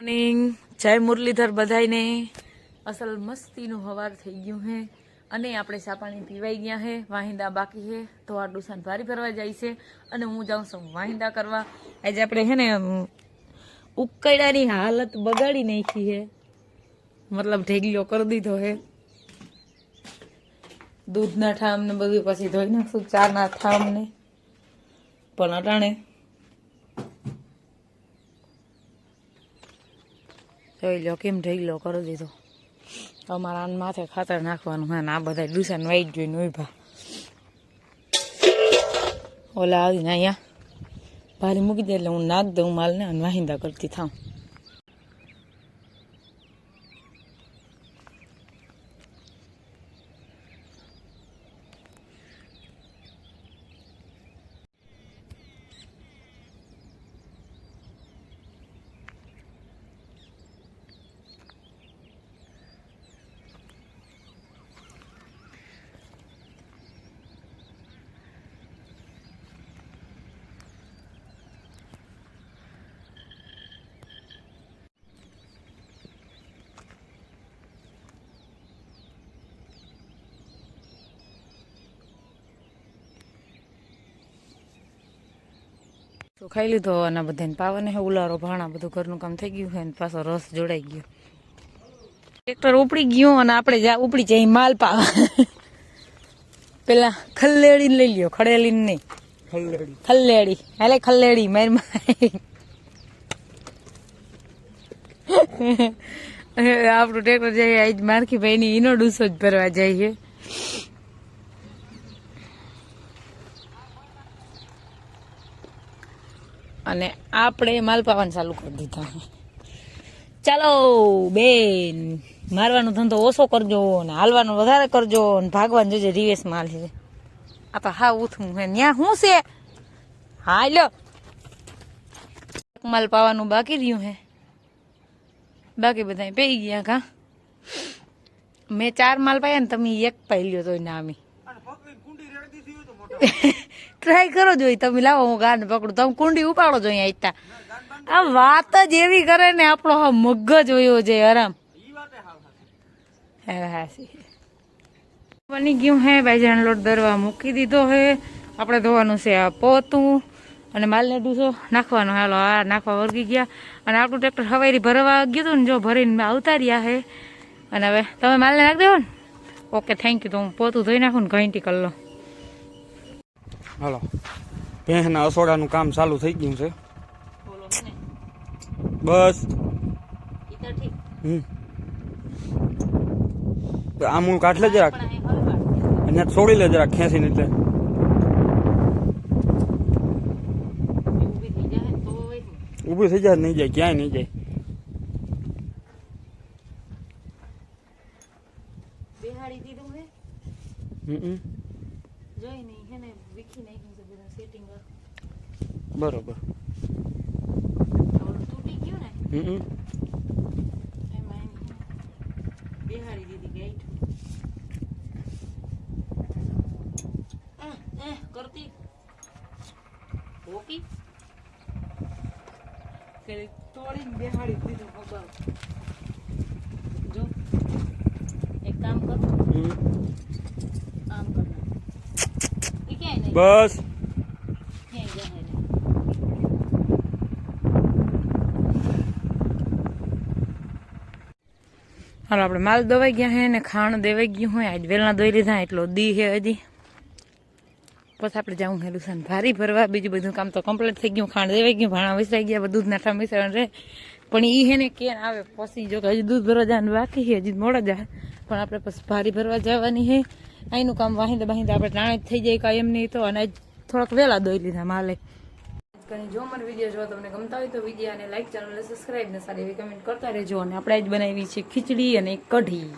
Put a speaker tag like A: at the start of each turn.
A: Morning જય મુરલીધર બધાઈને અસલ મસ્તીનું હવાર થઈ ગયું હે. અને આપણે સાપાણી પીવાઈ ગયા હે. વાહિંદા બાકી હે. તો આ ડુસાન ભારી ભરવા જાય છે. અને હું જાઉં છું વાહિંદા કરવા. આજે આપણે હે ને અમ, હાલત બગાડી નાખી હે. મતલબ ઢેગલીઓ કરી દીધો હે. દૂધના ઠામને બધું પછી ધોઈ નાખશું ચાના ઠામ ને પણ અટાણે જોઈ લો, કેમ ઢેગલો કરી દીધો. અમારા માથે ખાતર નાખવાનું હા આ બધા ડુસાને વાઈટ જોઈને ઊભા. ઓલા આવીને અહીંયા. ભારી મૂકી દે એટલે હું નાખ દઉં માલને અને વાહિંદા કરતી થાઉં તો ખાઈ લીધો અને બધાને પાવાને હે ઉલારો ભાણા બધું ઘરનું કામ થઈ ગયું છે ને પાછો રસ જોડાઈ ગયો. ટ્રેક્ટર ઉપડી ગયું અને આપણે જા ઉપડી જાય માલ પાવા. પેલા ખલ્લેડી લઈ લ્યો ખડેલી નહીં. ખલ્લેડી હાલે ખલ્લેડી માર આપણું ટ્રેક્ટર જઈએ આજ મારખી ભાઈ ની ઈનો ડૂસો જ ભરવા જાય અને આપણે માલ પાવાનું ચાલુ કરી દીધા. ચાલો બેન મારવાનો ધંધો ઓછો કરજો ને હાલવાનો વધારે કરજો ને ભાગવાન જોજે રિવેશ માલ છે. આ તો હા ઉથું હે ન્યા શું છે? હા લ્યો એક માલ પાવાનું બાકી રહ્યું હે બાકી બધા પી ગયા કા? મેં ચાર માલ પાયા ને તમે એક પાઈ લ્યો તો નામી ટ્રાય કરો જોઈ તમે લાવો, હું ગાન પકડું. તમે કુંડી ઉપાડો જો અહીંયા આ વાત જ એવી કરે ને, આપણો હા મગજ હોયો છે આરામ. હા હા બની ગયું હે બાજરાનો લોટ દરવા મૂકી દીધો હે. આપણે ધોવાનું છે આ પોતું. અને માલને ડૂસો નાખવાનો. હાલો, આ નાખવા વર્ગી ગયા. અને આપણું ટ્રેક્ટર હવારી ભરવા ગયું હતું ને, જો ભરીને આવતા રહ્યા હે. અને હવે તમે માલને નાખી દેવો ને? ઓકે થેન્ક યુ તો હું પોતું ધોઈ નાખું ને, ઘંટી કરી લો.
B: હાલો. ભેંસના અસોડાનું કામ ચાલુ થઈ ગયું છે. બસ. હમ. આમ હું કાઢ લે જરાક. અને છોડી લે જરાક ખેંચીને એટલે. ઊભી થઈ જાય નહીં જાય ક્યાંય નહીં જાય.
A: બેહાડી દીધું હે?
B: હમ.
A: જોઈ હેને વીખી નાખ્યું છે બધા સેટિંગ
B: બરોબર.
A: તૂટી ગયું ને
B: હમ
A: એમાં બેહાડી દીધી ગેટ કરતી. ઓકી કે તોડીને બેહાડી દીધું ખબર. જો. એક કામ કર
B: હમ
A: આમ કર એ ક્યાંય નહીં
B: બસ.
A: હાલો, આપણે માલ દવાઈ ગયા હે ને ખાણ દેવાઈ ગયું હોય, આજ વેલના દોઈ લીધા, એટલો દી હે હજી. પછી આપણે જાઉં હેલું છે ભારી ભરવા, બીજું બધું કામ તો કમ્પ્લીટ થઈ ગયું ખાંડ દેવાઈ ગયું, ભાણા વિસરાઈ ગયા જ નાઠા મિશ્રણ રહે પણ એ હે ને કે આવે, પછી જો કે હજી દૂધ ભરવા જવાનું બાકી હે, હજી મોડા જાય પણ આપણે પછી ભારી ભરવા જવાની હે. અહીંનું કામ વાહિંદા બાહિંદા આપણે ટાણે જ થઈ જાય કાંઈ એમ નહીં તો, અને થોડાક વહેલા દોઈ લીધા માલે. કઈ જો મને વીડિયો જો તમને ગમતા હોય તો વીડિયો અને લાઈક ચેનલ સબસ્ક્રાઇબ ને સારી એવી કમેન્ટ કરતા રહેજો. અને આપણે જ બનાવી છે ખીચડી અને કઢી.